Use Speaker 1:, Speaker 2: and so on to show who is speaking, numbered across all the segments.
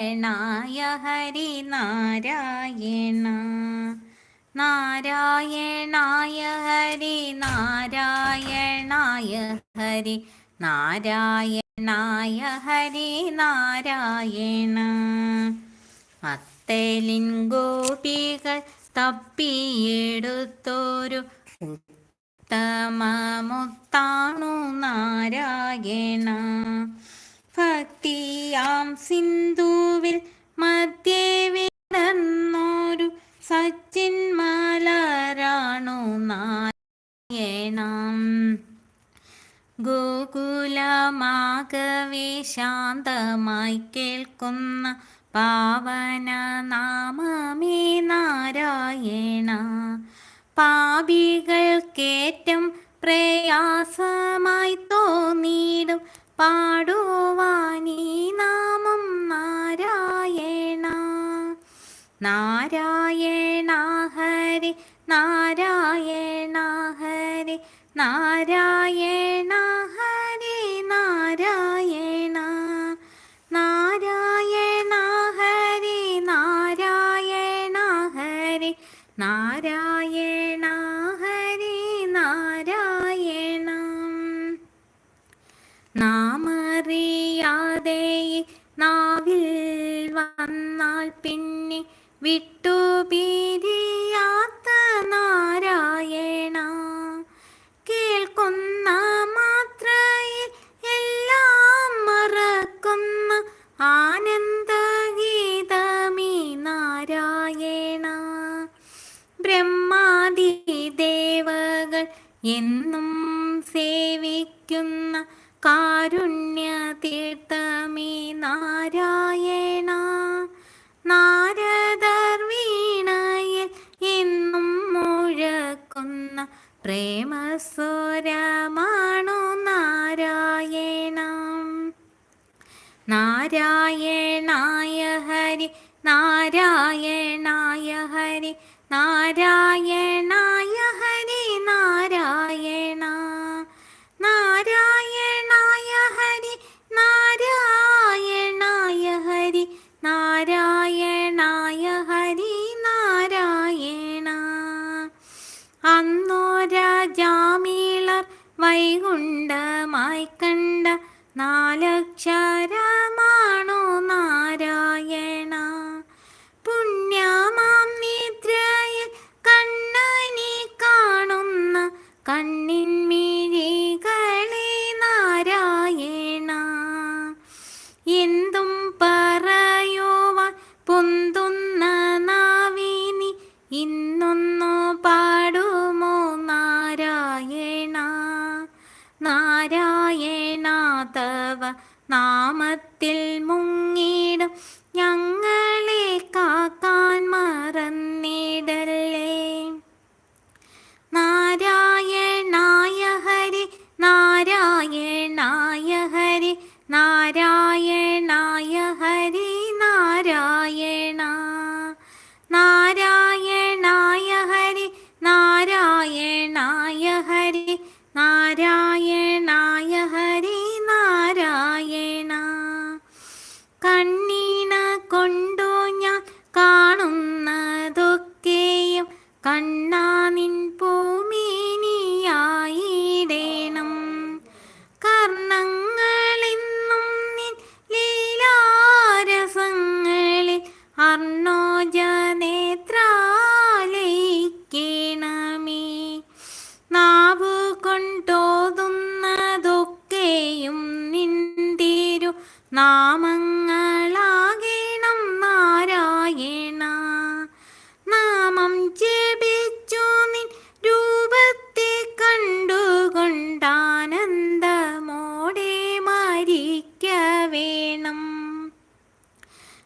Speaker 1: നാരായണായ ഹരി നാരായണ നാരായണായ ഹരി. നാരായണായ ഹരി നാരായണായ ഹരി നാരായണ അത്തലിൻ ഗോപികൾ തപ്പിയെടുത്തോരു ഉത്തമ മുത്താണു നാരായണ. ഭക്തിയാം സിന്ധുവിൽ ഗോകുലമാകവേ ശാന്തമായി കേൾക്കുന്ന പാവന നാമമേ നാരായണ. പാപികൾക്കേറ്റം പ്രയാസമായി തോന്നിയിടും പാടുവാനീ നാമം നാരായണ. നാരായണ ഹരി നാരായണ നാരായണ ഹരി നാരായണ. നാരായണ ഹരി നാരായണ ഹരി നാരായണ ഹരി നാരായണ. നാമറിയാതെ നാവിൽ വന്നാൽ പിന്നെ വിട്ടു എന്നും സേവിക്കുന്ന കാരുണ്യ തീർത്ഥമേ നാരായണ. നാരദർ വീണയിൽ എന്നും മുഴക്കുന്ന പ്രേമസ്വരമാണു നാരായണ. നാരായണായ ഹരി നാരായണായ ഹരി നാരായണായ വൈകുണ്ഠമായി കണ്ട നാലക്ഷരമാണു തവ നാമത്തിൽ മുങ്ങിടും. നാമങ്ങളാകണം നാരായണ. നാമം ജപിച്ചു നിൻ രൂപത്തെ കണ്ടുകൊണ്ടാനന്ദമോടെ മരിക്ക വേണം.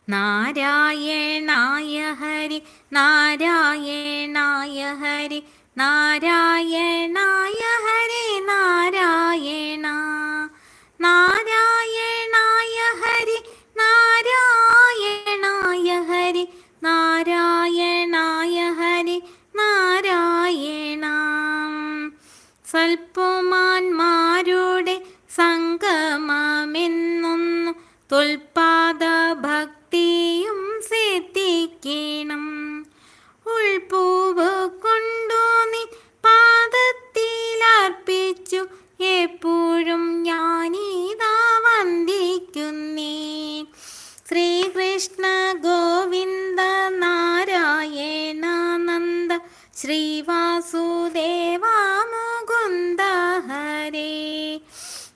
Speaker 1: നാരായണായ ഹരി നാരായണായ ഹരി നാരായണായ ഹരി നാരായണ. അല്പമാന്മാരുടെ സംഗമാമെന്നൊന്നു തൊൽപാദ ഭക്തിയും സിദ്ധിക്കണം. ഉൾപൂവ് കൊണ്ടു നീ പാദത്തിലർപ്പിച്ചു എപ്പോഴും ഞാനീതാ വന്ദിക്കുന്നേ. ശ്രീകൃഷ്ണ ഗോവിന്ദ നാരായണ നന്ദ ശ്രീവ